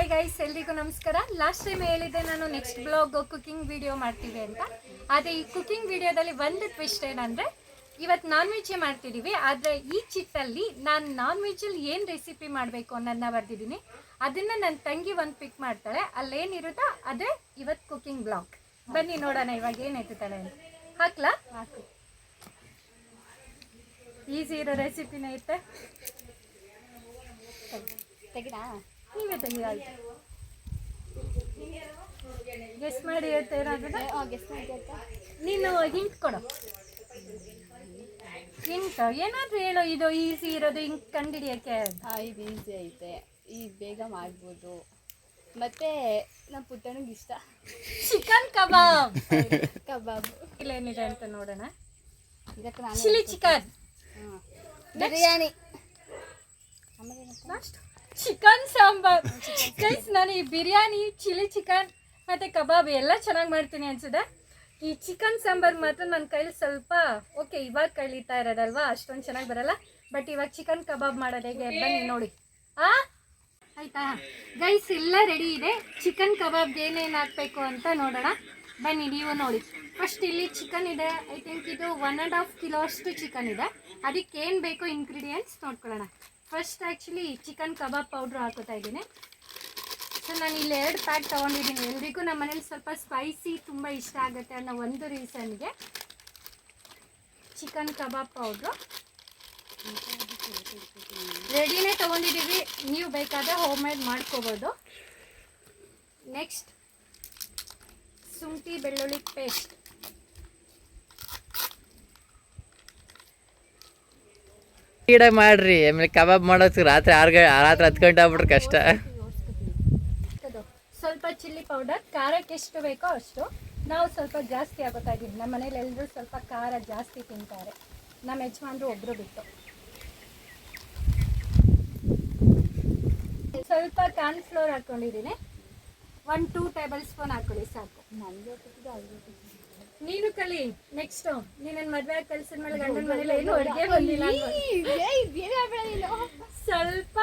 Hi guys ಎಲ್ರಿಗೂ ನಮಸ್ಕಾರ. Last time ಹೇಳಿದ್ದೆ ನಾನು ನೆಕ್ಸ್ಟ್ ಬ್ಲಾಗ್ ಕುಕಿಂಗ್ ವಿಡಿಯೋ ಮಾಡ್ತೀವಿ ಅಂತ. ಆದರೆ ಈ ಕುಕಿಂಗ್ ವಿಡಿಯೋದಲ್ಲಿ ಒಂದು ಟ್ವಿಸ್ಟ್ ಏನಂದರೆ ಇವತ್ತು ನಾನ್ ವೆಜ್ಜೇ ಮಾಡ್ತಿದ್ದೀವಿ ಆದರೆ ಈ ಚಿಟ್ಟಲ್ಲಿ ನಾನು ನಾನ್ ವೆಜ್ಜಲ್ಲಿ ಏನು ರೆಸಿಪಿ ಮಾಡಬೇಕು ಅನ್ನೋದನ್ನ ಬರ್ದಿದ್ದೀನಿ. ಅದನ್ನು ನನ್ನ ತಂಗಿ ಒಂದು ಪಿಕ್ ಮಾಡ್ತಾಳೆ. ಅಲ್ಲೇನಿರುತ್ತೋ ಅದೇ ಇವತ್ತು ಕುಕಿಂಗ್ ಬ್ಲಾಗ್ ಬನ್ನಿ ನೋಡೋಣ ಇವಾಗ ಏನು ಎತ್ತುತ್ತಾಳೆ ಅಂತ. ಹಾಕ್ಲಾ? ಹಾಕು. ಈಸಿ ಇರೋ ರೆಸಿಪಿನೇ ಐತೆ ತೆಗಿನಾ ನೀವೇ ತೆಗಿ ಆಯ್ತು ಗೆಸ್ ಮಾಡಿ ಹೇಳ್ತಾ ನೀನು ಹಿಂಕ್ ಕೊಡು. ಹಿಂಟ್ ಏನಾದ್ರು ಹೇಳು ಇದು ಈಸಿ ಇರೋದು ಹಿಂಕ್ ಕಂಡಿಡಿಯಕ್ಕೆ ಹಾಂ ಇದು ಈಸಿ ಐತೆ. ಈ ಬೇಗ ಮಾಡ್ಬೋದು. ಮತ್ತೆ ನಮ್ಮ ಪುಟ್ಟನಿಗೆ ಇಷ್ಟ. ಚಿಕನ್ ಕಬಾಬ್ ಕಬಾಬ್ ಇಲ್ಲೇನಿದೆ ಅಂತ ನೋಡೋಣ. ಇದಕ್ಕೆ ನಾನು ಚಿಲ್ಲಿ ಚಿಕನ್ ಬಿರಿಯಾನಿ. ಆಮೇಲೆ ಲಾಸ್ಟ್ ಚಿಕನ್ ಸಾಂಬಾರ್. ಗೈಸ್ ನಾನು ಈ ಬಿರಿಯಾನಿ, ಚಿಲ್ಲಿ ಚಿಕನ್ ಮತ್ತೆ ಕಬಾಬ್ ಎಲ್ಲ ಚೆನ್ನಾಗಿ ಮಾಡ್ತೀನಿ ಅನ್ಸುತ್ತೆ. ಈ ಚಿಕನ್ ಸಾಂಬಾರ್ ಮಾತ್ರ ನನ್ನ ಕೈಲಿ ಸ್ವಲ್ಪ ಓಕೆ ಇವಾಗ ಕಳೀತಾ ಇರೋದಲ್ವಾ? ಅಷ್ಟೊಂದು ಚೆನ್ನಾಗಿ ಬರಲ್ಲ. ಬಟ್ ಇವಾಗ ಚಿಕನ್ ಕಬಾಬ್ ಮಾಡೋದು ಹೇಗೆ ಬನ್ನಿ ನೋಡಿ. ಆ? ಆಯ್ತಾ? ಗೈಸ್ ಎಲ್ಲ ರೆಡಿ ಇದೆ. ಚಿಕನ್ ಕಬಾಬ್ ಏನೇನು ಹಾಕಬೇಕು ಅಂತ ನೋಡೋಣ. ಬನ್ನಿ, ನೀವು ನೋಡಿ. ಫಸ್ಟ್ ಇಲ್ಲಿ ಚಿಕನ್ ಇದೆ. ಐ ಥಿಂಕ್ ಇದು ಒನ್ ಆ್ಯಂಡ್ ಹಾಫ್ ಕಿಲೋ ಅಷ್ಟು ಚಿಕನ್ ಇದೆ. ಅದಕ್ಕೆ ಏನು ಬೇಕು ಇಂಗ್ರೀಡಿಯೆಂಟ್ಸ್ ನೋಡ್ಕೊಳ್ಳೋಣ. First actually chicken kebab powder ಹಾಕೋತಾ ಇದ್ದೀನಿ. ಸೊ ನಾನು ಇಲ್ಲಿ ಎರಡು ಪ್ಯಾಕ್ ತೊಗೊಂಡಿದ್ದೀನಿ. ಎಲ್ರಿಗೂ ನಮ್ಮ ಮನೇಲಿ ಸ್ವಲ್ಪ ಸ್ಪೈಸಿ ತುಂಬ ಇಷ್ಟ ಆಗುತ್ತೆ ಅನ್ನೋ ಒಂದು ರೀಸನ್ಗೆ ಚಿಕನ್ ಕಬಾಬ್ ಪೌಡ್ರು ರೆಡಿನೇ ತೊಗೊಂಡಿದ್ದೀವಿ. ನೀವು ಬೇಕಾದರೆ ಹೋಮ್ ಮೇಡ್ ಮಾಡ್ಕೋಬೋದು. ನೆಕ್ಸ್ಟ್ ಶುಂಠಿ ಬೆಳ್ಳುಳ್ಳಿ ಪೇಸ್ಟ್ ಈಡ ಮಾಡ್ರಿ ಆಮೇಲೆ ಕಬಾಬ್ ಮಾಡೋದು ರಾತ್ರಿ ಆರು ಗಂಟೆ ರಾತ್ರಿ ಹತ್ತು ಗಂಟೆ ಆಗ್ಬಿಟ್ರೆ ಕಷ್ಟ. ಅದು ಸ್ವಲ್ಪ ಚಿಲ್ಲಿ ಪೌಡರ್ ಖಾರಕ್ಕೆ ಎಷ್ಟು ಬೇಕೋ ಅಷ್ಟು. ನಾವು ಸ್ವಲ್ಪ ಜಾಸ್ತಿ ಆಗೋತಾ ಇದ್ದೀವಿ. ನಮ್ಮ ಮನೇಲಿ ಎಲ್ಲರೂ ಸ್ವಲ್ಪ ಖಾರ ಜಾಸ್ತಿ ತಿಂತಾರೆ. ನಮ್ಮ ಯಜಮಾನ್ರು ಒಬ್ಬರು ಬಿಟ್ಟು. ಸ್ವಲ್ಪ ಕಾರ್ನ್ ಫ್ಲೋರ್ ಹಾಕ್ಕೊಂಡಿದ್ದೀನಿ ಒನ್ ಟೂ ಟೇಬಲ್ ಸ್ಪೂನ್ ಹಾಕೊಳ್ಳಿ ಸಾಕು. ನನ್ಗೆ. ನೀನು ಕಲಿ ನೆಕ್ಸ್ಟ್ ನೀನ್ ಮದ್ವೆ ಕಲ್ಸಿದ ಮೇಲೆ ಗಂಡನ ಮನೇಲಿ ಏನು ಅಡುಗೆ ಬಂದಿಲ್ಲ. ಸ್ವಲ್ಪ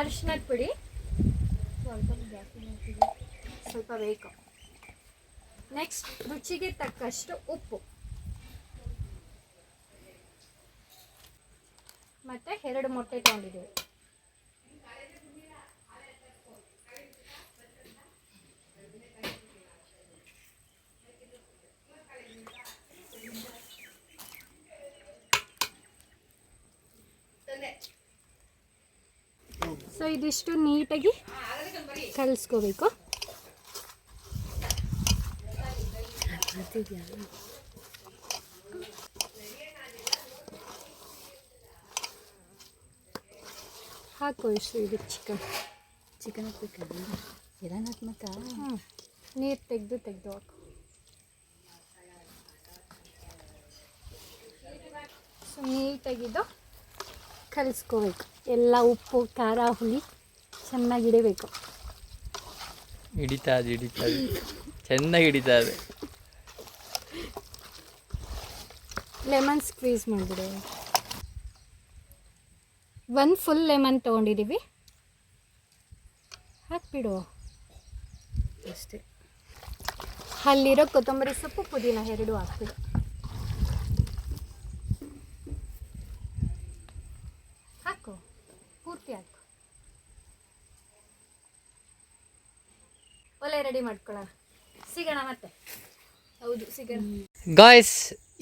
ಅರಿಶಿನದ ಪುಡಿ. ಸ್ವಲ್ಪ ಬೇಕು. ನೆಕ್ಸ್ಟ್ ರುಚಿಗೆ ತಕ್ಕಷ್ಟು ಉಪ್ಪು. ಮತ್ತೆ ಎರಡು ಮೊಟ್ಟೆ ತಗೊಂಡಿದ್ದೀವಿ ಸೊ ಇದಿಷ್ಟು ನೀಟಾಗಿ ಕಲಿಸ್ಕೋಬೇಕು. ಹಾಕೋ ಇಷ್ಟು ಇದು ಚಿಕನ್. ಚಿಕನ್ ಹಾಕ್ಬೇಕಾ? ಎಲ್ಲ ಮತ್ತೆ? ಹ್ಞೂ ನೀರು ತೆಗೆದು ತೆಗೆದು ಹಾಕು. ಸೊ ನೀಟಾಗಿದ್ದು ಕಲಿಸ್ಕೋಬೇಕು. ಎಲ್ಲ ಉಪ್ಪು ಖಾರ ಹುಳಿ ಚೆನ್ನಾಗಿ ಹಿಡಿಬೇಕು ಹಿಡಿತಾ ಅದು ಹಿಡಿತಾ ಅದು ಚೆನ್ನಾಗಿ ಹಿಡಿತಾ ಅದು ಲೆಮನ್ ಸ್ಕ್ವೀಸ್ ಮಾಡಿದೆ. ಒಂದು ಫುಲ್ ಲೆಮನ್ ತೊಗೊಂಡಿದ್ದೀವಿ ಹಾಕ್ಬಿಡು. ಅಷ್ಟೇ. ಅಲ್ಲಿರೋ ಕೊತ್ತಂಬರಿ ಸೊಪ್ಪು ಪುದೀನ ಎರಡು ಹಾಕ್ಬಿಡು. ಹಾಕು ಪೂರ್ತಿ ಹಾಕು ಒಲೆ ರೆಡಿ ಮಾಡ್ಕೊಳ್ಳೋಣ ಸಿಗೋಣ ಮತ್ತೆ. ಹೌದು ಸಿಗೋಣ. ಗಾಯ್ಸ್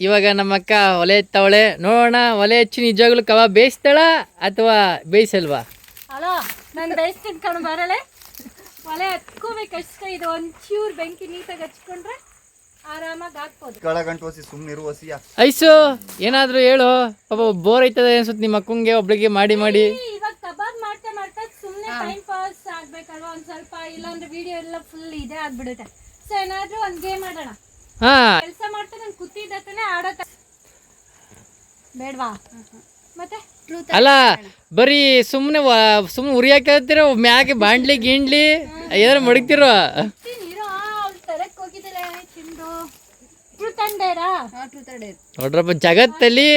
ಇವಾಗ ನಮ್ಮ ಅಕ್ಕ ಒಲೆ ಎತ್ತವಳೆ. ನೋಡೋಣ ಒಲೆ ಹೆಚ್ಚು ನಿಜವಾಗ್ಲೂ ಕಬಾಬ್ ಬೇಯಿಸ್ತಾಳ ಅಥವಾ ಬೇಯಿಸಲ್ವಾ? ಅಲೋ ನಾನು ಬೇಯಿಸ್ತೀನಿ ಕಣ್ ಬರಲೆ ಒಲೆ ಹತ್ಕೋಬೇಕಷ್ಟೇ ಇದು ಒಂಚೂರು ಬೆಂಕಿ ನೀಟಾಗಿ ಹಚ್ಕೊಂಡ್ರೆ ಆರಾಮಾಗಿ ಹಾಕ್ಬೋದು ಕೆಳಗಂಟು ಹೊಸಿ ಸುಮ್ಮನೆ ಇರು ಹೊಸಿಯ ಐಸು ಏನಾದ್ರೂ ಹೇಳು. ಪಾಪ ಬೋರ್ ಐತದ ಅನ್ಸುತ್ತೆ ನಿಮ್ಮ ಅಕ್ಕಂಗೆ ಒಬ್ಳಿಗೆ ಮಾಡಿ ಮಾಡಿ. ಈ ಇವಾಗ ಕಬಾಬ್ ಮಾಡ್ತಾ ಮಾಡ್ತಾ ಸುಮ್ಮನೆ ಟೈಮ್ ಪಾಸ್ ಆಗ್ಬೇಕಲ್ವಾ? ಒಂದ್ ಸ್ವಲ್ಪ ಇಲ್ಲಾಂದ್ರೆ ವಿಡಿಯೋ ಎಲ್ಲ ಫುಲ್ ಇದೇ ಆಗ್ಬಿಡುತ್ತೆ. ಸೊ ಏನಾದ್ರೂ ಒಂದ್ ಗೇಮ್ ಆಡೋಣ. ಹಾ. ಕೆಲಸ ಮಾಡ್ತಾ ನಾನು ಕೂತಿದ್ದತನೇ ಆಡೋತ ಬೇಡವಾ? ಮತ್ತೆ? ಅಲ್ಲ ಬರೀ ಸುಮ್ಮನೆ ಸುಮ್ಮನೆ ಉರಿ ಹಾಕಿರ್ತೀರ ಮ್ಯಾಗೆ ಬಾಂಡ್ಲಿ ಗಿಂಡ್ಲಿ ಏನಾರ ಮಡಗ್ತಿರೋ ನೀರು ಅವ್ಳು ತರಕ್ ಹೋಗಿದ್ದಿಲ್ಲ ತಿಂದು ಟ್ರೂತ್ ಅಂಡ್ ಡೇರಾ ಹಾಂ ಟೂ ತರ್ಡ್ ನೋಡ್ರಪ್ಪ ಜಗತ್ತಲ್ಲಿ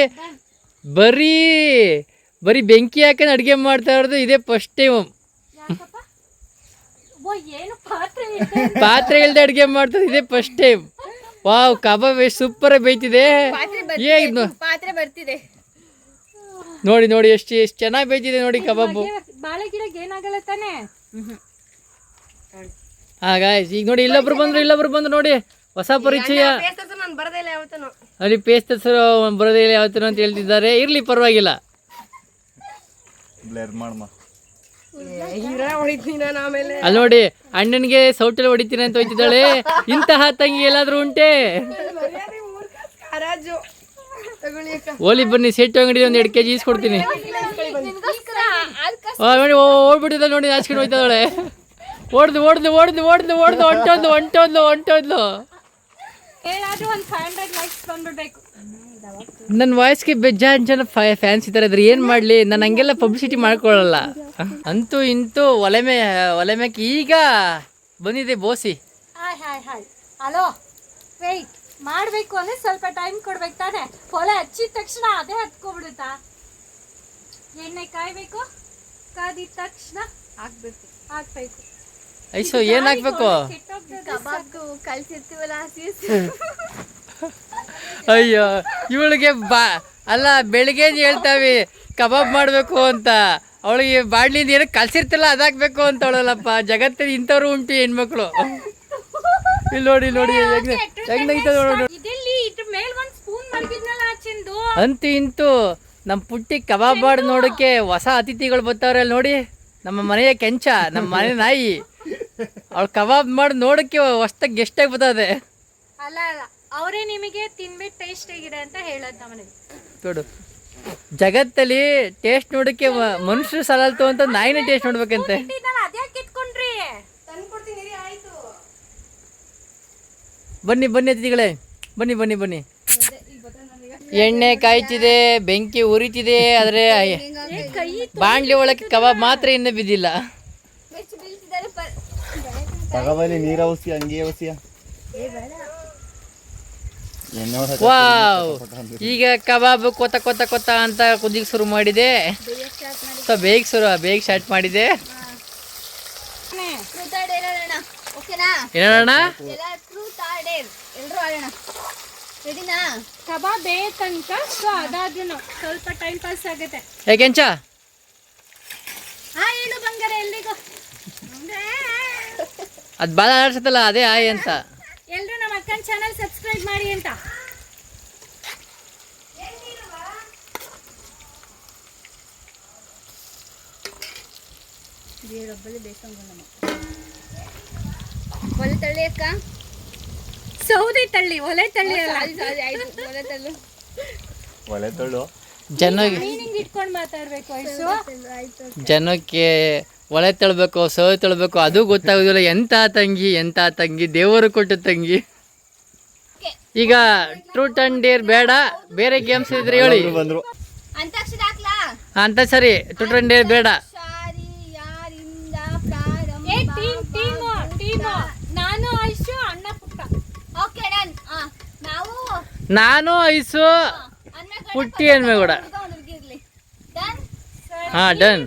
ಬರೀ ಬರೀ ಬೆಂಕಿ ಹಾಕೊಂಡು ಅಡುಗೆ ಮಾಡ್ತಾ ಇರೋದು ಇದೇ ಫಸ್ಟ್ ಟೈಮ್ ಯಾಕಪ್ಪ? ಓ ಏನು ಪಾತ್ರೆ ಪಾತ್ರೆ ಇಲ್ದೆ ಅಡುಗೆ ಮಾಡ್ತಾರೆ ಇದೇ ಫಸ್ಟ್ ಟೈಮ್ ವಾವ್ ಕಬಾಬ್ ಎಷ್ಟು ಸೂಪರ್ ಬೇಯ್ತಿದೆ. ನೋಡಿ ನೋಡಿ ಎಷ್ಟು ಎಷ್ಟು ಚೆನ್ನಾಗಿ ಬೇಯ್ತಿದೆ ನೋಡಿ ಕಬಾಬು. ಬಾಳೆ ಗಿಡಕ್ಕೆ ಏನಾಗಲ್ಲ ತಾನೇ? ಹಾಗ ಈಗ ನೋಡಿ ಇಲ್ಲೊಬ್ರು ಬಂದ್ರು ಇಲ್ಲೊಬ್ರು ಬಂದ್ರು ನೋಡಿ. ಹೊಸ ಪರಿಚಯ. ನಾನು ಬರದೇ ಇಲ್ಲ ಯಾವತ್ತೂ ಅಲ್ಲಿ ಪೇಸ್ಟ್ ಹೆಸರು ಬರೋದೇ ಇಲ್ಲ ಯಾವತ್ತೂ ಅಂತ ಹೇಳ್ತಿದ್ದಾರೆ. ಇರ್ಲಿ ಪರವಾಗಿಲ್ಲ. ಬ್ಲೇರ್ ಮಾಡಮ್ಮ ಹೊಡಿತೀನಿ ನಾನು ಆಮೇಲೆ? ಅಲ್ಲಿ ನೋಡಿ ಅಣ್ಣನಿಗೆ ಸೌಟಲ್ಲಿ ಹೊಡಿತೀನಿ ಅಂತ ಹೋಯ್ತಿದ್ದಾಳೆ. ಇಂತಹ ತಂಗಿ ಎಲ್ಲಾದ್ರೂ ಉಂಟೆ? ಓಲಿ ಬನ್ನಿ ಸೆಟ್ ಅಂಗಡಿ ಒಂದು ಎರಡು ಕೆ ಜಿ ಈಸ್ಕೊಡ್ತೀನಿ ಆ, ನೋಡಿ ಓಡ್ಬಿಟ್ಟಿದ್ದ ನೋಡಿ ನಾಚ್ಕೊಂಡು ಹೋಯ್ತಾಳೆ ಓಡ್ದು ಓಡ್ದು ಓಡ್ದು ಓಡ್ದು ಓಡ್ದು ಹೊಂಟೋದ್ಲು ಹೊಂಟೋದ್ಲು ಹೊಂಟೋದ್ಲು ಏನಾದ್ರೂ ಒಂದು ಫೈವ್ ಹಂಡ್ರೆಡ್ ಲೈಕ್ಸ್ ಬಂದ್ಬಿಡ್ಬೇಕು. ನನ್ನ ವಾಯ್ಸ್ಗೆ ಬೆಜ್ಜಾನ್ ಜನ ಫ್ಯಾನ್ಸ್ ಇದ್ದಾರೆ ಅದ್ರ ಏನು ಮಾಡಲಿ? ನಾನು ಹಂಗೆಲ್ಲ ಪಬ್ಲಿಸಿಟಿ ಮಾಡ್ಕೊಳ್ಳಲ್ಲ ಅಂತೂ ಇಂತೂ ಒಲೆಮೆ ಒಲೆಮೆಕ್ಕೆ ಒಲೆ ಮೇಕ್ ಈಗ ಬಂದಿದೆ ಬೋಸಿ. Hi hi hi. Hello wait ಮಾಡಬೇಕು ಅಂದ್ರೆ ಸ್ವಲ್ಪ ಟೈಮ್ ಕೊಡ್ಬೇಕು ತಾನೆ. ಒಲೆ ಹಚ್ಚಿದ ತಕ್ಷಣ ಅದೇ ಹತ್ಕೊಬಿಡುತ್ತಾ? ಎಣ್ಣೆ ಕಾಯ್ಬೇಕು. ಕಾದಿದ ತಕ್ಷಣ ಹಾಕ್ಬೇಕು ಹಾಕ್ಬೇಕು ಐಸು ಏನು ಹಾಕ್ಬೇಕು ಅಯ್ಯೋ ಇವಳಿಗೆ ಬಾ ಅಲ್ಲ ಬೆಳಿಗ್ಗೆ ಹೇಳ್ತಾವಿ ಕಬಾಬ್ ಮಾಡಬೇಕು ಅಂತ. ಅವಳಿಗೆ ಬಾಡ್ಲಿಂದ ಏನೋ ಕಲ್ಸಿರ್ತಿಲ್ಲ ಅದಾಕ್ಬೇಕು ಅಂತ ಅವಳಲ್ಲಪ್ಪ. ಜಗತ್ತಿನ ಇಂಥವ್ರು ಉಂಟು ಹೆಣ್ಮಕ್ಳು. ಇಲ್ಲಿ ನೋಡಿ ನೋಡಿ ಹೆಂಗ್ ಇಂತು ನೋಡು. ಅಂತೂ ಇಂತೂ ನಮ್ಮ ಪುಟ್ಟಿ ಕಬಾಬ್ ಮಾಡಿ ನೋಡೋಕ್ಕೆ ಹೊಸ ಅತಿಥಿಗಳು ಬರ್ತಾವ್ರೆ ಅಲ್ಲಿ ನೋಡಿ. ನಮ್ಮ ಮನೆಯ ಕೆಂಚ ನಮ್ಮ ಮನೆ ನಾಯಿ. ಅವಳು ಕಬಾಬ್ ಮಾಡಿ ನೋಡೋಕ್ಕೆ ಹೊಸ್ದಾಗಿ ಗೆಸ್ಟ್ ಬರ್ತದೆ ಅಲ್ಲ ಅಲ್ಲ ಅವರೇ ನಿಮಗೆ ತಿನ್ಬಿಟ್ಟು ಟೇಸ್ಟ್ ಹೇಗಿದೆ ಅಂತ ಹೇಳೋದು ನಮ್ಮನೆ ನೋಡು ಜಗತ್ತಲ್ಲಿ ಟೇಸ್ಟ್ ನೋಡಕ್ಕೆ ಮನುಷ್ಯರು ಸಲಲ್ತು ಅಂತ ನಾಯಿನೇ ಟೇಸ್ಟ್ ನೋಡ್ಬೇಕಂತೆ. ಬನ್ನಿ ಬನ್ನಿ ಅತಿಥಿಗಳೇ ಬನ್ನಿ ಬನ್ನಿ ಬನ್ನಿ. ಎಣ್ಣೆ ಕಾಯ್ತಿದೆ ಬೆಂಕಿ ಉರಿತಿದೆ ಆದರೆ ಕೈ ಬಾಂಡ್ಲಿ ಒಳಕ್ಕೆ ಕಬಾಬ್ ಮಾತ್ರ ಇನ್ನೂ ಬಿದ್ದಿಲ್ಲ. ತಗೋಬಲ್ಲಿ ನೀರ ಔಸಿ ಹಂಗೆ ಔಸಿಯ ವಾವ್. ಈಗ ಕಬಾಬ್ ಕೊತ್ತ ಕೊತ್ತ ಕೊತ್ತ ಅಂತ ಕುದಿಗೆ ಶುರು ಮಾಡಿದೆ. ಸೊ ಬೇಗ ಶುರು ಬೇಗ ಸ್ಟಾರ್ಟ್ ಮಾಡಿದೆ. ಟ್ರೂತ್ ಆರ್ಡ್ ಹೇಳೋಣ ಓಕೆನಾ ಏನೋಣ ಎಲ್ಲ ಟ್ರೂತ್ ಆರ್ಡರ್ ಎಲ್ಲರೂ ಆಡೋಣ ರೆಡಿನಾ ಕಬಾಬ್ ಬೇಯ ತನಕ ಸೊ ಅದಾದ್ರೂ ಸ್ವಲ್ಪ ಟೈಮ್ ಪಾಸ್ ಆಗುತ್ತೆ ಯಾಕೆಂಚ ಹಾ ಹೇಳು ಬಂಗಾರ ಎಲ್ಲಿಗೂ? ಅದು ಬಾಲ ಆಡ್ಸತ್ತಲ್ಲ ಅದೇ ಆಯ್ ಅಂತ. ಎಲ್ಲರೂ ನಮ್ಮ ಅಕ್ಕನ ಚಾನಲ್ ಸಬ್ಸ್ಕ್ರೈಬ್ ಮಾಡಿ ಅಂತ. ಬೇರೊಬ್ಬಲ್ಲಿ ಒಲೆ ತಳ್ಳಿ ಅಕ್ಕ. ಸೌದೆ ತಳ್ಳಿ ಒಲೆ ತಳ್ಳಿ ಅಲ್ಲ. ಸಾರಿ ಸಾರಿ ಆಯ್ತು. ಒಲೆ ತಳ್ಳು. ಒಲೆ ತೊಳ್ಳು. ಜನಕ್ಕೆ ಮೀನಿಂಗ್ ಇಟ್ಕೊಂಡು ಮಾತಾಡ್ಬೇಕು ಐಸು? ಜನಕ್ಕೆ ಒಳೆ ತಳ್ಬೇಕು ಸೌದೆ ತಳ್ಬೇಕು ಅದು ಗೊತ್ತಾಗೋದಿಲ್ಲ. ಎಂಥ ತಂಗಿ ಎಂಥ ತಂಗಿ ದೇವರು ಕೊಟ್ಟ ತಂಗಿ. ಈಗ ಟ್ರೂಟ್ ಅಂಡ್ ಡೇರ್ ಬೇಡ. ಬೇರೆ ಗೇಮ್ಸ್ ಇದ್ರೆ ಹೇಳಿ. ಬಂದ್ರು. ಅಂತ ಸರಿ ಟ್ರೂಟ್ ಅಂಡ್ ಡೇರ್ ಬೇಡ. ನಾನು ಐಸು ಪುಟ್ಟಿ ಕೂಡ. ಹಾ ಡನ್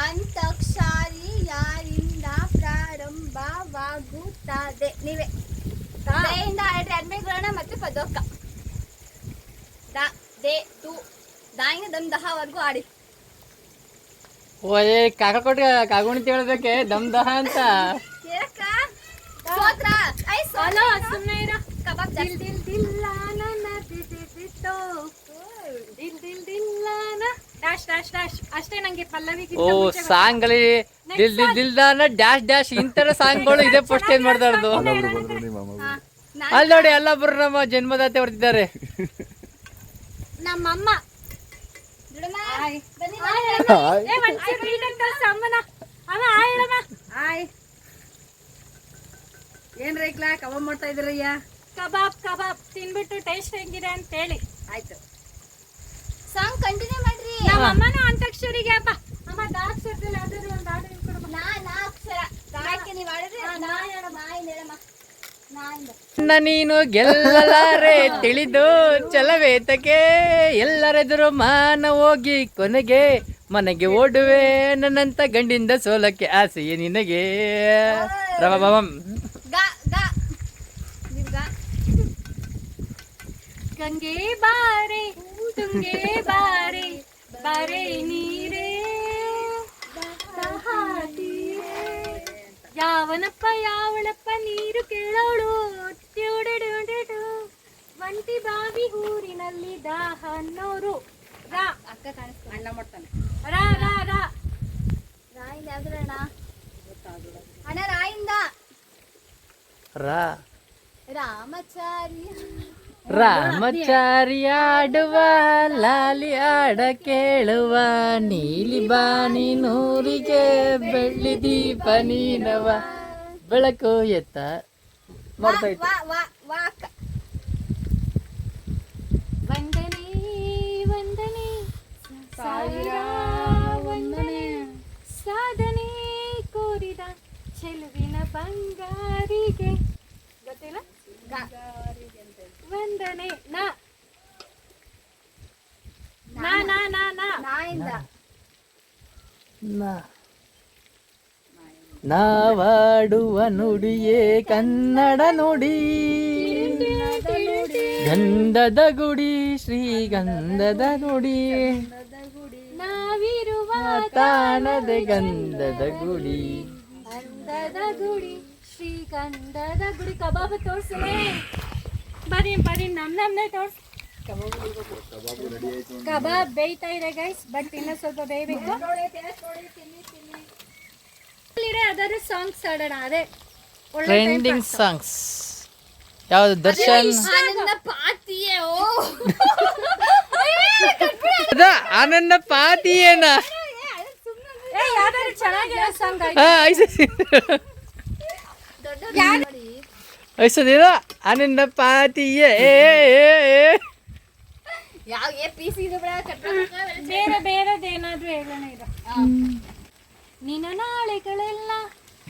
ಅಂತಾಕ್ಷರಿ ಯಾರಿಂದ ಪ್ರಾರಂಭವಾಗುತ್ತದೆ? ನೀವೇ. ದಯಿಂದ ಆಡ್ರಿ ಆದ್ಮೇಲೆ ಮತ್ತು ಮತ್ತೆ ಪದೋಕ್ಕ ದ ದೇ ತು ದಾಯಿಂದ ದಮ್ ದಹವರೆಗೂ ಆಡಿ. ಓ ಏ ಕಾಕ ಕೊಟ್ಟ ಕಾಗುಣಿತ ಹೇಳ್ಬೇಕೆ ದಮ್ ದಹ ಅಂತ. ಸೋಲ ಸುಮ್ಮನೆ ಇರ ಕಬಾಬ್ ದಿಲ್ ದಿಲ್ ದಿಲ್ಲ ನನ್ನ ದಿ- ದಿ- ದಿತ್ತೋ. ದಿಲ್ ದಿಲ್ ದಿಲ್ಲ ನ- ಡ್ಯಾಶ್ ಡ್ಯಾಶ್ ಡ್ಯಾಶ್ ಅಷ್ಟೇ ನಂಗೆ ಪಲ್ಲವಿ ಓ ಸಾಂಗ್ ಅಲ್ಲಿ ದಿಲ್ ದಿಲ್ ದಿಲ್ದಾನ ಡ್ಯಾಶ್ ಡ್ಯಾಶ್ ಇಂತರ ಸಾಂಗ್ಗಳು ಇದೇ ಫಸ್ಟ್ ಏನ್ ಮಾಡ್ತಾ ಇರೋದು ಅಲ್ಲಿ ನೋಡಿ ಅಲ್ಲೊಬ್ರು ನಮ್ಮ ಜನ್ಮದಾತೆ ಬರ್ತಿದ್ದಾರೆ ನಮ್ಮಮ್ಮ ಹಾಯ್ ಆಯ್. ಬನ್ನಿ ಹಾಯ್. ಏ ಒಂಚೂರು greet ಅಂತ ಏನ್ ರೈಕ್ಲಾ ಕಬಾಬ್ ಮಾಡ್ತಾ ಇದ್ರಯ್ಯ ಕಬಾಬ್ ಕಬಾಬ್. ತಿನ್ಬಿಟ್ಟು ಟೇಸ್ಟ್ ಹೆಂಗಿದೆ ಅಂತ ಹೇಳಿ. ಆಯ್ತು. ಸಾಂಗ್ ಕಂಟಿನ್ಯೂ ಮಾಡ್ರಿ. ನಮ್ಮ ಅಮ್ಮನ ಅಂತಾಕ್ಷರಿಗೆ ಅಪ್ಪ. ಅಮ್ಮ ದಾಕ್ಷರದಲ್ಲಿ ಯಾವ್ದಾದ್ರು ಒಂದು ಹಾಡು ಹೇಳ್ಕೊಡಮ್ಮ. ನಾ ನಾ ಅಕ್ಷರ. ಯಾಕೆ ನೀವು ಆಡಿದ್ರೆ ನಾ ಹೇಳಮ್ಮ ನಾಯಿಂದ ಹೇಳಮ್ಮ. ನನ್ನ ನೀನು ಗೆಲ್ಲಲಾರೆ ತಿಳಿದು ಚಲವೇತಕ್ಕೆ ಎಲ್ಲರೆದುರು ಮಾನ ಹೋಗಿ ಕೊನೆಗೆ ಮನೆಗೆ ಓಡುವೆ. ನನ್ನಂತ ಗಂಡಿಂದ ಸೋಲಕ್ಕೆ ಆಸೆಯೇ ನಿನಗೆ. ರಮಬಮಂ ಗಂಗೆ ಬಾರೆ ತುಂಗೆ ಬಾರೆ ಬಾರೆ ನೀರೇ. ಯಾವನಪ್ಪ ಯಾವಳಪ್ಪ ನೀರು ಕೇಳೋಳು. ಒಂಟಿ ಬಾವಿ ಊರಿನಲ್ಲಿ ದಾಹ ಅನ್ನೋರು. ರಾ. ಅಕ್ಕ ಕಾಣಿಸ್ತಾ. ಅಣ್ಣ ಮಾಡ್ತಾನೆ ರಾ ರಾ ರಾ. ರಾಯಿಂದ ಯಾವ್ದ್ರ ಅಣ್ಣ. ಅಣ್ಣ ರಾಯಿಂದ. ರಾ. ರಾಮಚಾರಿ. ರಾಮಚಾರಿ ಆಡುವ ಲಾಲಿ ಆಡ ಕೇಳುವ ನೀಲಿ ಬಾನಿ ನೂರಿಗೆ ಬೆಳ್ಳಿ ದೀಪ ನೀನವ ಬೆಳಕು ಎತ್ತ. ಮರ್ತೋಯ್ತು ವಾ ವಾ ವಾ ವಂದನೆ ವಂದನೆ. ಸಾವಿರ ವಂದನೆ. ಸಾಧನೆ ಕೋರಿದ ಚೆಲುವಿನ ಬಂಗಾರಿಗೆ. ಗೊತ್ತಿಲ್ಲ? ವಂದನೆ ನಾ. ನಾ. ನಾ ನಾ ನಾ ನಾಯಿಂದ ನಾ- ನಾವಾಡುವ ನುಡಿಯೇ ಕನ್ನಡ ನುಡಿ. ಗಂಧದ ಗುಡಿ ಶ್ರೀಗಂಧದ ನುಡಿ ನಾವಿರುವ ತಾಣದ ಗಂಧದ ಗುಡಿ. ಗಂಧದ ಗುಡಿ ಶ್ರೀಗಂಧದ ಗುಡಿ. ಕಬಾಬ್ ತೋರ್ಸಲೇ ಬರೀ ಬರೀ ನಮ್ ನಮ್ನೆ ತೋರ್ಸ್. ಕಬಾಬ್ ಬೇಯ್ತಾ ಇದೆ ಗೈಸ್ ಬಟ್ ಇನ್ನೂ ಸ್ವಲ್ಪ ಬೇಯಬೇಕು. ಯಾವ್ದಾದ್ರು ಸಾಂಗ್ಸ್ ಆಡೋಣ ಅದೇ ಟ್ರೆಂಡಿಂಗ್ ಸಾಂಗ್ಸ್ ಯಾವ್ದು ದರ್ಶನ್? ಆನಂದ ಪಾತಿಯೇ ಓ. ಅದ ಆನಂದ ಪಾತಿ ನಾ ಏ ಯಾವ್ದಾದ್ರು ಚೆನ್ನಾಗಿರೋ ಸಾಂಗ್ ಹಾ ಐಸದೇನ ಆನಂದ ಪಾತಿಯೇ ಯಾವ ಏ ಪಿ ಸಿ ಇದು ಬಿಡ ಕಟ್ಟ ಬೇರೆ ಬೇರೆದೇನಾದ್ರೂ ಹೇಳೋಣ ಇದು ನಿನ್ನ ನಾಳೆಗಳೆಲ್ಲ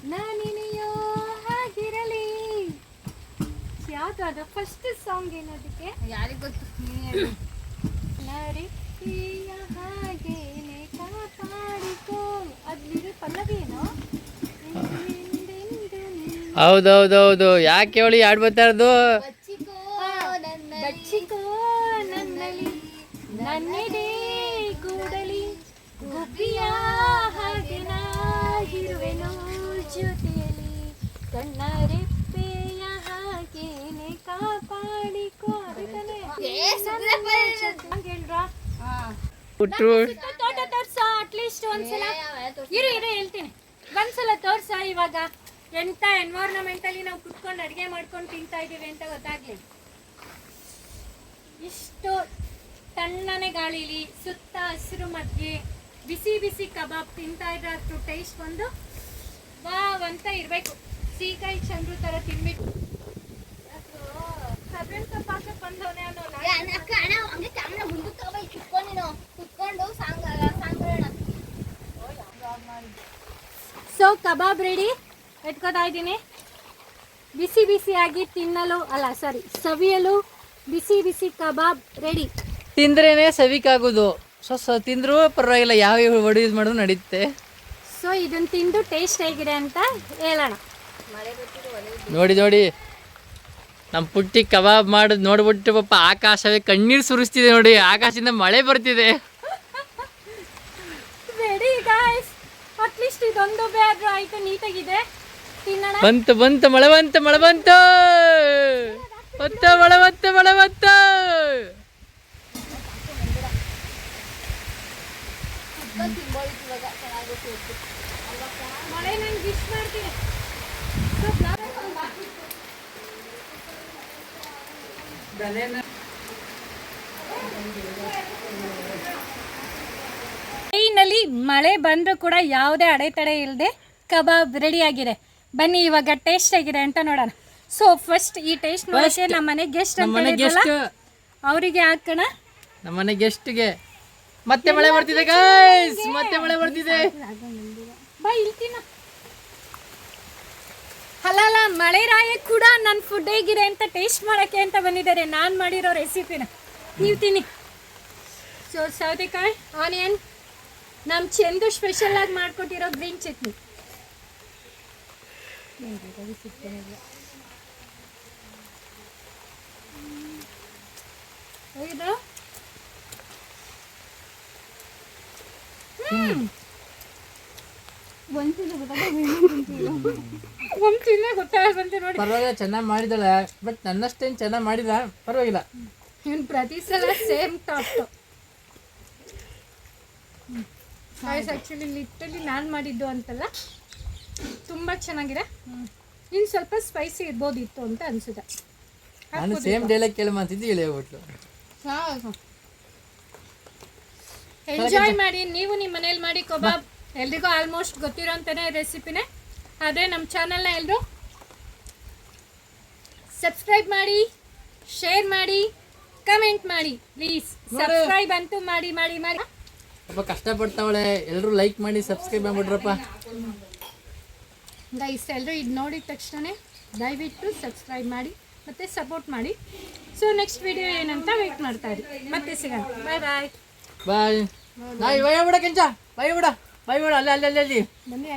ನಾನಿನೆಯೋ ಹಾಗಿರಲಿ. ಯಾವ್ದು ಅದು? ಫಸ್ಟ್ ಸಾಂಗ್ ಏನದಕ್ಕೆ? ಯಾರಿಗ್ ಗೊತ್ತು? ನೀನೇ. ನರಿಯ ಹಾಗೇನೆ ಕಾಪಾಡಿಕೋ. ಅದ್ಲಿರೋ ಪಲ್ಲವಿ ಏನೋ? ಅದಕ್ಕನೆ ಯಾಕೆ ಹೇಳಿ ಬರೀ- ಹೇಳ್ರಾ ಹಾ. ಹುಟ್ಟು ತೋಟ ತೋರ್ಸ ಅಟ್ಲೀಸ್ಟ್ ಒಂದ್ಸಲ. ಇರು ಇರು ಹೇಳ್ತೀನಿ. ಒಂದ್ಸಲ ತೋರ್ಸ ಇವಾಗ. ಎಂತ ಎನ್ವೈರ್ನಮೆಂಟ್ ಅಲ್ಲಿ ನಾವು ಕುತ್ಕೊಂಡು ಅಡುಗೆ ಮಾಡ್ಕೊಂಡು ತಿಂತಾ ಇದೀವಿ ಅಂತ ಗೊತ್ತಾಗ್ಲಿ ಇಷ್ಟು ತಣ್ಣನೆ ಗಾಳಿಲಿ ಸುತ್ತ ಹಸಿರು ಮಧ್ಯೆ ಬಿಸಿ ಬಿಸಿ ಕಬಾಬ್ ತಿಂತಾ ಅಷ್ಟು ಟೇಸ್ಟ್ ಬಂದು ವಾವ್ ಅಂತ ಇರಬೇಕು. ಸೀಕಾಯಿ ಚಂದ್ರು ತರ ತಿನ್ಬಿಟ್ಟು. ಹಾಕಕ್ ಬಂದವನೇ ಅನ್ನೋ ಹಂಗೆ ಕ್ಯಾಮ್ರಾ ಮುಂದಕ್ಕೆ ಕುತ್ಕೊಂಡು ನೀನು. ಕುತ್ಕೊಂಡು ಸಾಂಗ್ ಸೊ ಕಬಾಬ್ ರೆಡಿ ಎತ್ಕೋತಾ ಇದ್ದೀನಿ. ಬಿಸಿ ಬಿಸಿಯಾಗಿ ತಿನ್ನಲು ಅಲ್ಲ ಸಾರಿ ಸವಿಯಲು ಬಿಸಿ ಬಿಸಿ ಕಬಾಬ್ ರೆಡಿ ತಿಂದ್ರೇನೆ ಸವಿಕಾಗೋದು. ಸೊ ಸೊ ತಿಂದರೂ ಪರವಾಗಿಲ್ಲ ಯಾವ ಒಡೆ ಯೂಸ್ ಮಾಡಿದ್ರು ನಡೀತೆ. ಸೊ ಇದನ್ನು ತಿಂದು ಟೇಸ್ಟ್ ಹೇಗಿದೆ ಅಂತ ಹೇಳೋಣ. ನೋಡಿ ನೋಡಿ. ನಮ್ಮ ಪುಟ್ಟಿ ಕಬಾಬ್ ಮಾಡೋದು ನೋಡ್ಬಿಟ್ಟು ಪಾಪ ಆಕಾಶವೇ ಕಣ್ಣೀರು ಸುರಿಸ್ತಿದೆ ನೋಡಿ. ಆಕಾಶದಿಂದ ಮಳೆ ಬರ್ತಿದೆ. ರೆಡಿ ಗಾಯ್ಸ್ ಅಟ್ಲೀಸ್ಟ್ ಇದೊಂದು ಬ್ಯಾಡ್ರು ಆಯ್ತು ನೀಟಾಗಿದೆ. ಬಂತು ಬಂತು ಮಳೆ ಬಂತು ಮಳೆ ಬಂತು. ಬಂತು ಮಳೆ ಬಂತು. ಮಳೆ ಬಂತು ಟ್ರೈನಲ್ಲಿ ಮಳೆ ಬಂದರೂ ಕೂಡ ಯಾವುದೇ ಅಡೆತಡೆ ಇಲ್ಲದೆ ಕಬಾಬ್ ರೆಡಿ ಆಗಿದೆ. ಬನ್ನಿ ಇವಾಗ ಟೇಸ್ಟ್ ಆಗಿದೆ ಅಂತ ನೋಡೋಣ. ಸೊ ಫಸ್ಟ್ ಈ ಟೇಸ್ಟ್ ನೋಡಕ್ಕೆ ನಮ್ಮ ಮನೆ ಗೆಸ್ಟ್ ನಮ್ಮ ಮನೆ ಗೆಸ್ಟ್ ಅವರಿಗೆ ಹಾಕೋಣ. ನಮ್ಮ ಮನೆ ಗೆಸ್ಟ್ಗೆ ಮತ್ತೆ ಮಳೆ ಬರ್ತಿದೆ ಗೈಸ್ ಮತ್ತೆ ಮಳೆ ಬರ್ತಿದೆ. ಬಾ ಇಲ್ತಿನ ಅಲ್ಲಲ್ಲ ಮಳೆ ರಾಯ ಕೂಡ ನನ್ನ ಫುಡ್ ಹೇಗಿದೆ ಅಂತ ಟೇಸ್ಟ್ ಮಾಡಕ್ಕೆ ಅಂತ ಬಂದಿದ್ದಾರೆ. ನಾನು ಮಾಡಿರೋ ರೆಸಿಪಿನ ನೀವು ತಿನ್ನಿ. ಸೊ ಸೌತೆಕಾಯಿ ಆನಿಯನ್ ನಮ್ಮ ಚೆಂದು ಸ್ಪೆಷಲ್ ಆಗಿ ಮಾಡ್ಕೊಟ್ಟಿರೋ ಗ್ರೀನ್ ಚಟ್ನಿ. ಹೇಗಿದೆ ಒಂದು ತಿನ್ನೇ ಗೊತ್ತಾಗಂತೆ ನೋಡಿ ಪರವಾಗಿಲ್ಲ, ಚೆನ್ನಾಗಿ ಮಾಡಿದಳೆ ಬಟ್ ನನ್ನಷ್ಟೇನು ಚೆನ್ನಾಗಿ ಮಾಡಿದ ಪರವಾಗಿಲ್ಲ. ಇವ್ನು ಪ್ರತಿ ಸಲ ಸೇಮ್ ಟಾಪ್ ಆಕ್ಚುಲಿ ಲಿಟ್ಟಲ್ಲಿ ನಾನು ಮಾಡಿದ್ದು ಅಂತಲ್ಲ. ತುಂಬ ಚೆನ್ನಾಗಿದೆ. ಇನ್ನು ಸ್ವಲ್ಪ ಸ್ಪೈಸಿ ಇರ್ಬೋದಿತ್ತು ಅಂತ ಅನ್ಸುತ್ತೆ. ನಾನು ಸೇಮ್ ಡೈಲಾಗ್ ಕೇಳಿ ಮಾತಿದ್ದು ಹೇಳಿ ಹೋಗ್ಬಿಟ್ಲು ಎಂಜಾಯ್ ಮಾಡಿ ನೀವು ನಿಮ್ಮ ಮನೇಲಿ ಮಾಡಿ ಕಬಾಬ್. ಎಲ್ರಿಗೂ ಆಲ್ಮೋಸ್ಟ್ ಗೊತ್ತಿರೋಂಥನೇ ರೆಸಿಪಿನೇ ಅದೇ ನಮ್ಮ ಚಾನಲ್ನ ಎಲ್ಲರೂ ಸಬ್ಸ್ಕ್ರೈಬ್ ಮಾಡಿ ಶೇರ್ ಮಾಡಿ ಕಮೆಂಟ್ ಮಾಡಿ. ಪ್ಲೀಸ್ ಸಬ್ಸ್ಕ್ರೈಬ್ ಅಂತೂ ಮಾಡಿ ಮಾಡಿ ಮಾಡಿ. ಸ್ವಲ್ಪ ಕಷ್ಟಪಡ್ತಾವಳೆ. ಎಲ್ಲರೂ ಲೈಕ್ ಮಾಡಿ ಸಬ್ಸ್ಕ್ರೈಬ್ ಮಾಡ್ಬಿಟ್ರಪ್ಪ. ಗೈಸ್ ಎಲ್ಲರೂ ಇದು ನೋಡಿದ ತಕ್ಷಣ ದಯವಿಟ್ಟು ಸಬ್ಸ್ಕ್ರೈಬ್ ಮಾಡಿ ಮತ್ತು ಸಪೋರ್ಟ್ ಮಾಡಿ. ಸೊ ನೆಕ್ಸ್ಟ್ ವಿಡಿಯೋ ಏನಂತ ವೆಯ್ಟ್ ಮಾಡ್ತಾ ಇರಿ. ಮತ್ತೆ ಸಿಗೋಣ. ಬಾಯ್ ಬಾಯ್ ಬಾಯ್ ಬಾಯ್ ಬಾಯ್ ಬಿಡ ಕೆಂಚ. ಬಾಯ್ ಬಿಡ ಬಾಯ್ ಬಿಡ ಅಲ್ಲಿ ಅಲ್ಲಿ ಅಲ್ಲಿ. ಬನ್ನಿ.